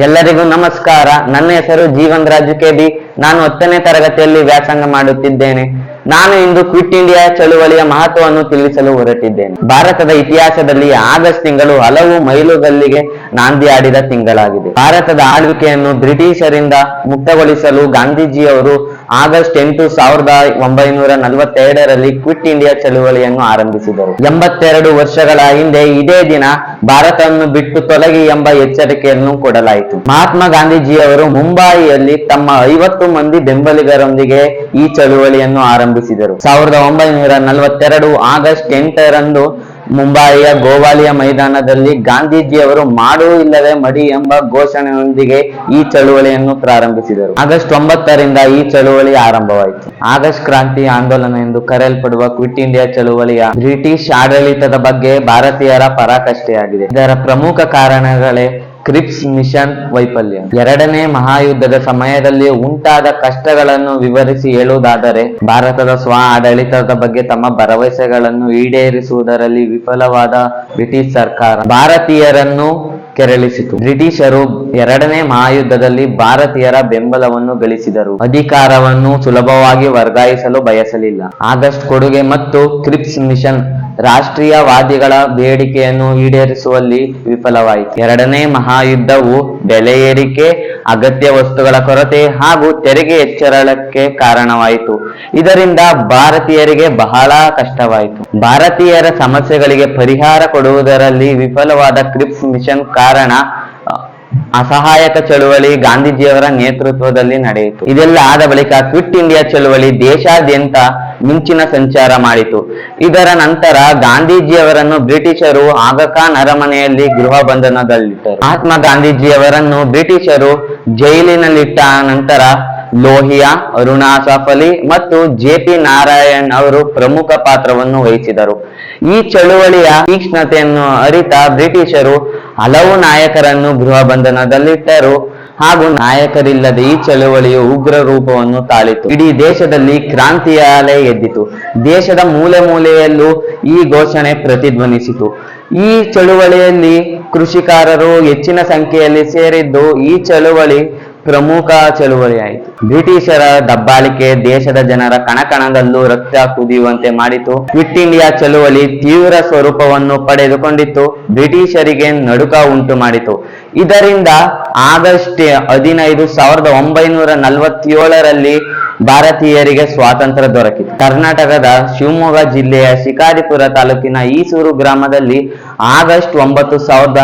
ಎಲ್ಲರಿಗೂ ನಮಸ್ಕಾರ. ನನ್ನ ಹೆಸರು ಜೀವನ್ ರಾಜು ಕೆ ಬಿ ನಾನು ಹತ್ತನೇ ತರಗತಿಯಲ್ಲಿ ವ್ಯಾಸಂಗ ಮಾಡುತ್ತಿದ್ದೇನೆ. ನಾನು ಇಂದು ಕ್ವಿಟ್ ಇಂಡಿಯಾ ಚಳುವಳಿಯ ಮಹತ್ವವನ್ನು ತಿಳಿಸಲು ಹೊರಟಿದ್ದೇನೆ. ಭಾರತದ ಇತಿಹಾಸದಲ್ಲಿ ಆಗಸ್ಟ್ ತಿಂಗಳು ಹಲವು ಮೈಲುಗಲ್ಲಿಗೆ ನಾಂದಿ ಆಡಿದ ತಿಂಗಳಾಗಿದೆ. ಭಾರತದ ಆಳ್ವಿಕೆಯನ್ನು ಬ್ರಿಟಿಷರಿಂದ ಮುಕ್ತಗೊಳಿಸಲು ಗಾಂಧೀಜಿಯವರು ಆಗಸ್ಟ್ ಎಂಟು ಸಾವಿರದ ಒಂಬೈನೂರ ನಲವತ್ತೆರಡರಲ್ಲಿ ಕ್ವಿಟ್ ಇಂಡಿಯಾ ಚಳುವಳಿಯನ್ನು ಆರಂಭಿಸಿದರು. ಎಂಬತ್ತೆರಡು ವರ್ಷಗಳ ಹಿಂದೆ ಇದೇ ದಿನ ಭಾರತವನ್ನು ಬಿಟ್ಟು ತೊಲಗಿ ಎಂಬ ಎಚ್ಚರಿಕೆಯನ್ನು ಕೊಡಲಾಯಿತು. ಮಹಾತ್ಮ ಗಾಂಧೀಜಿಯವರು ಮುಂಬಯಿಯಲ್ಲಿ ತಮ್ಮ ಐವತ್ತು ಮಂದಿ ಬೆಂಬಲಿಗರೊಂದಿಗೆ ಈ ಚಳುವಳಿಯನ್ನು ಆರಂಭಿಸಿದರು. ಸಾವಿರದ ಒಂಬೈನೂರ ನಲವತ್ತೆರಡು ಆಗಸ್ಟ್ ಎಂಟರಂದು ಮುಂಬಯಿಯ ಗೋವಾಲಿಯ ಮೈದಾನದಲ್ಲಿ ಗಾಂಧೀಜಿಯವರು ಮಾಡು ಇಲ್ಲವೇ ಮಡಿ ಎಂಬ ಘೋಷಣೆಯೊಂದಿಗೆ ಈ ಚಳುವಳಿಯನ್ನು ಪ್ರಾರಂಭಿಸಿದರು. ಆಗಸ್ಟ್ ಒಂಬತ್ತರಿಂದ ಈ ಚಳುವಳಿ ಆರಂಭವಾಯಿತು. ಆಗಸ್ಟ್ ಕ್ರಾಂತಿ ಆಂದೋಲನ ಎಂದು ಕರೆಯಲ್ಪಡುವ ಕ್ವಿಟ್ ಇಂಡಿಯಾ ಚಳುವಳಿಯ ಬ್ರಿಟಿಷ್ ಆಡಳಿತದ ಬಗ್ಗೆ ಭಾರತೀಯರ ಪರಾಕಷ್ಟೆಯಾಗಿದೆ ಇದರ ಪ್ರಮುಖ ಕಾರಣಗಳೇ ಕ್ರಿಪ್ಸ್ ಮಿಷನ್ ವೈಫಲ್ಯ. ಎರಡನೇ ಮಹಾಯುದ್ಧದ ಸಮಯದಲ್ಲಿ ಉಂಟಾದ ಕಷ್ಟಗಳನ್ನು ವಿವರಿಸಿ ಹೇಳುವುದಾದರೆ, ಭಾರತದ ಸ್ವ ಆಡಳಿತದ ಬಗ್ಗೆ ತಮ್ಮ ಭರವಸೆಗಳನ್ನು ಈಡೇರಿಸುವುದರಲ್ಲಿ ವಿಫಲವಾದ ಬ್ರಿಟಿಷ್ ಸರ್ಕಾರ. ಭಾರತೀಯರನ್ನು ಕೆರಳಿಸಿತು. ಬ್ರಿಟಿಷರು ಎರಡನೇ ಮಹಾಯುದ್ಧದಲ್ಲಿ ಭಾರತೀಯರ ಬೆಂಬಲವನ್ನು ಗಳಿಸಿದರು. ಅಧಿಕಾರವನ್ನು ಸುಲಭವಾಗಿ ವರ್ಗಾಯಿಸಲು ಬಯಸಲಿಲ್ಲ. ಆಗಸ್ಟ್ ಕೊಡುಗೆ ಮತ್ತು ಕ್ರಿಪ್ಸ್ ಮಿಷನ್ ರಾಷ್ಟ್ರೀಯವಾದಿಗಳ ಬೇಡಿಕೆಯನ್ನು ಈಡೇರಿಸುವಲ್ಲಿ ವಿಫಲವಾಯಿತು. ಎರಡನೇ ಮಹಾಯುದ್ಧವು ಬೆಲೆ ಏರಿಕೆ ಅಗತ್ಯ ವಸ್ತುಗಳ ಕೊರತೆ ಹಾಗೂ ತೆರಿಗೆ ಹೆಚ್ಚಳಕ್ಕೆ ಕಾರಣವಾಯಿತು. ಇದರಿಂದ ಭಾರತೀಯರಿಗೆ ಬಹಳ ಕಷ್ಟವಾಯಿತು. ಭಾರತೀಯರ ಸಮಸ್ಯೆಗಳಿಗೆ ಪರಿಹಾರ ಕೊಡುವುದರಲ್ಲಿ ವಿಫಲವಾದ ಕ್ರಿಪ್ಸ್ ಮಿಷನ್ ಕಾರಣ, ಅಸಹಾಯಕ ಚಳುವಳಿ ಗಾಂಧೀಜಿಯವರ ನೇತೃತ್ವದಲ್ಲಿ ನಡೆಯಿತು. ಇದೆಲ್ಲ ಆದ ಬಳಿಕ ಕ್ವಿಟ್ ಇಂಡಿಯಾ ಚಳುವಳಿ ದೇಶಾದ್ಯಂತ ಮಿಂಚಿನ ಸಂಚಾರ ಮಾಡಿತು. ಇದರ ನಂತರ ಗಾಂಧೀಜಿಯವರನ್ನು ಬ್ರಿಟಿಷರು ಆಗಖಾನ್ ಅರಮನೆಯಲ್ಲಿ ಗೃಹ ಬಂಧನದಲ್ಲಿಟ್ಟರು. ಮಹಾತ್ಮ ಗಾಂಧೀಜಿಯವರನ್ನು ಬ್ರಿಟಿಷರು ಜೈಲಿನಲ್ಲಿಟ್ಟ ನಂತರ ಲೋಹಿಯಾ ಅರುಣಾ ಸಫಲಿ ಮತ್ತು ಜೆ ಪಿ ನಾರಾಯಣ್ ಅವರು ಪ್ರಮುಖ ಪಾತ್ರವನ್ನು ವಹಿಸಿದರು. ಈ ಚಳುವಳಿಯ ತೀಕ್ಷ್ಣತೆಯನ್ನು ಅರಿತ ಬ್ರಿಟಿಷರು ಹಲವು ನಾಯಕರನ್ನು ಗೃಹ ಬಂಧನದಲ್ಲಿಟ್ಟರು ಹಾಗೂ ನಾಯಕರಿಲ್ಲದೆ ಈ ಚಳುವಳಿಯು ಉಗ್ರ ರೂಪವನ್ನು ತಾಳಿತು. ಇಡೀ ದೇಶದಲ್ಲಿ ಕ್ರಾಂತಿಯ ಅಲೆ ಎದ್ದಿತು. ದೇಶದ ಮೂಲೆ ಮೂಲೆಯಲ್ಲೂ ಈ ಘೋಷಣೆ ಪ್ರತಿಧ್ವನಿಸಿತು. ಈ ಚಳುವಳಿಯಲ್ಲಿ ಕೃಷಿಕಾರರು ಹೆಚ್ಚಿನ ಸಂಖ್ಯೆಯಲ್ಲಿ ಸೇರಿದ್ದು ಈ ಚಳುವಳಿ ಪ್ರಮುಖ ಚಳುವಳಿಯಾಯಿತು. ಬ್ರಿಟಿಷರ ದಬ್ಬಾಳಿಕೆ ದೇಶದ ಜನರ ಕಣಕಣದಲ್ಲೂ ರಕ್ತ ಕುದಿಯುವಂತೆ ಮಾಡಿತು. ಕ್ವಿಟ್ ಇಂಡಿಯಾ ಚಳುವಳಿ ತೀವ್ರ ಸ್ವರೂಪವನ್ನು ಪಡೆದುಕೊಂಡಿತ್ತು. ಬ್ರಿಟಿಷರಿಗೆ ನಡುಕ ಉಂಟು ಮಾಡಿತು. ಇದರಿಂದ ಆಗಸ್ಟ್ ಹದಿನೈದು ಸಾವಿರದ ಒಂಬೈನೂರ ನಲವತ್ತೇಳರಲ್ಲಿ ಭಾರತೀಯರಿಗೆ ಸ್ವಾತಂತ್ರ್ಯ ದೊರಕಿತು. ಕರ್ನಾಟಕದ ಶಿವಮೊಗ್ಗ ಜಿಲ್ಲೆಯ ಶಿಕಾರಿಪುರ ತಾಲೂಕಿನ ಈಸೂರು ಗ್ರಾಮದಲ್ಲಿ ಆಗಸ್ಟ್ ಒಂಬತ್ತು ಸಾವಿರದ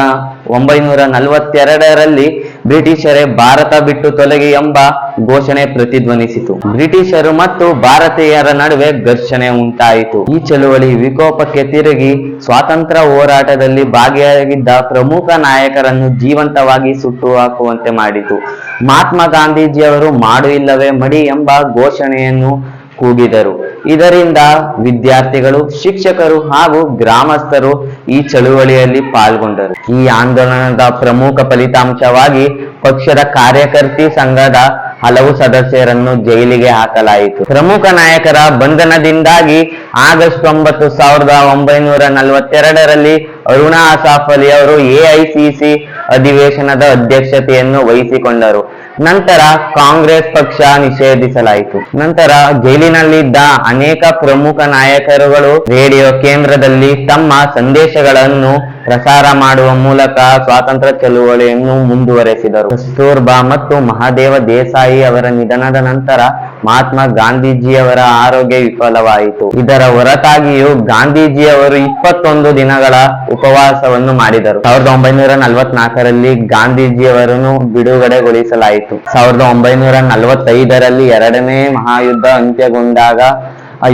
ಒಂಬೈನೂರ ನಲವತ್ತೆರಡರಲ್ಲಿ ಬ್ರಿಟಿಷರೇ ಭಾರತ ಬಿಟ್ಟು ತೊಲಗಿ ಎಂಬ ಘೋಷಣೆ ಪ್ರತಿಧ್ವನಿಸಿತು. ಬ್ರಿಟಿಷರು ಮತ್ತು ಭಾರತೀಯರ ನಡುವೆ ಘರ್ಷಣೆ ಉಂಟಾಯಿತು. ಈ ಚಳುವಳಿ ವಿಕೋಪಕ್ಕೆ ತಿರುಗಿ ಸ್ವಾತಂತ್ರ್ಯ ಹೋರಾಟದಲ್ಲಿ ಭಾಗಿಯಾಗಿದ್ದ ಪ್ರಮುಖ ನಾಯಕರನ್ನು ಜೀವಂತವಾಗಿ ಸುಟ್ಟು ಹಾಕುವಂತೆ ಮಾಡಿತು. ಮಹಾತ್ಮ ಗಾಂಧೀಜಿಯವರು ಮಾಡು ಇಲ್ಲವೇ ಮಡಿ ಎಂಬ ಘೋಷಣೆಯನ್ನು ಕೂಗಿದರು. ಇದರಿಂದ ವಿದ್ಯಾರ್ಥಿಗಳು, ಶಿಕ್ಷಕರು ಹಾಗೂ ಗ್ರಾಮಸ್ಥರು ಈ ಚಳುವಳಿಯಲ್ಲಿ ಪಾಲ್ಗೊಂಡರು. ಈ ಆಂದೋಲನದ ಪ್ರಮುಖ ಫಲಿತಾಂಶವಾಗಿ ಪಕ್ಷದ ಕಾರ್ಯಕರ್ತಿ ಸಂಘದ ಹಲವು ಸದಸ್ಯರನ್ನು ಜೈಲಿಗೆ ಹಾಕಲಾಯಿತು. ಪ್ರಮುಖ ನಾಯಕರ ಬಂಧನದಿಂದಾಗಿ ಆಗಸ್ಟ್ ಒಂಬತ್ತು ಸಾವಿರದ ಒಂಬೈನೂರ ನಲವತ್ತೆರಡರಲ್ಲಿ ಅರುಣಾ ಅಸಾಫಲಿ ಅವರು ಎಐಸಿಸಿ ಅಧಿವೇಶನದ ಅಧ್ಯಕ್ಷತೆಯನ್ನು ವಹಿಸಿಕೊಂಡರು. ನಂತರ ಕಾಂಗ್ರೆಸ್ ಪಕ್ಷ ನಿಷೇಧಿಸಲಾಯಿತು. ನಂತರ ಜೈಲಿನಲ್ಲಿದ್ದ ಅನೇಕ ಪ್ರಮುಖ ನಾಯಕರುಗಳು ರೇಡಿಯೋ ಕೇಂದ್ರದಲ್ಲಿ ತಮ್ಮ ಸಂದೇಶಗಳನ್ನು ಪ್ರಸಾರ ಮಾಡುವ ಮೂಲಕ ಸ್ವಾತಂತ್ರ್ಯ ಚಳುವಳಿಯನ್ನು ಮುಂದುವರೆಸಿದರು. ಕಸ್ತೂರ್ಬಾ ಮತ್ತು ಮಹಾದೇವ ದೇಸಾಯಿ ಅವರ ನಿಧನದ ನಂತರ ಮಹಾತ್ಮ ಗಾಂಧೀಜಿಯವರ ಆರೋಗ್ಯ ವಿಫಲವಾಯಿತು. ಇದರ ಹೊರತಾಗಿಯೂ ಗಾಂಧೀಜಿಯವರು ಇಪ್ಪತ್ತೊಂದು ದಿನಗಳ ಉಪವಾಸವನ್ನು ಮಾಡಿದರು. ಸಾವಿರದ ಒಂಬೈನೂರ ನಲವತ್ನಾಲ್ಕರಲ್ಲಿ ಗಾಂಧೀಜಿಯವರನ್ನು ಬಿಡುಗಡೆಗೊಳಿಸಲಾಯಿತು. ಸಾವಿರದ ಒಂಬೈನೂರ ನಲವತ್ತೈದರಲ್ಲಿ ಎರಡನೇ ಮಹಾಯುದ್ಧ ಅಂತ್ಯಗೊಂಡಾಗ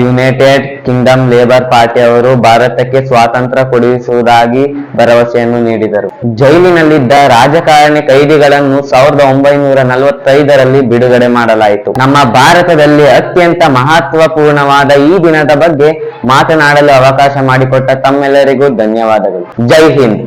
ಯುನೈಟೆಡ್ ಕಿಂಗ್ಡಮ್ ಲೇಬರ್ ಪಾರ್ಟಿ ಅವರು ಭಾರತಕ್ಕೆ ಸ್ವಾತಂತ್ರ್ಯ ಕೊಡಿಸುವುದಾಗಿ ಭರವಸೆಯನ್ನು ನೀಡಿದರು. ಜೈಲಿನಲ್ಲಿದ್ದ ರಾಜಕಾರಣಿ ಕೈದಿಗಳನ್ನು ಸಾವಿರದ ಒಂಬೈನೂರ ನಲವತ್ತೈದರಲ್ಲಿ ಬಿಡುಗಡೆ ಮಾಡಲಾಯಿತು. ನಮ್ಮ ಭಾರತದಲ್ಲಿ ಅತ್ಯಂತ ಮಹತ್ವಪೂರ್ಣವಾದ ಈ ದಿನದ ಬಗ್ಗೆ ಮಾತನಾಡಲು ಅವಕಾಶ ಮಾಡಿಕೊಟ್ಟ ತಮ್ಮೆಲ್ಲರಿಗೂ ಧನ್ಯವಾದಗಳು. ಜೈ ಹಿಂದ್.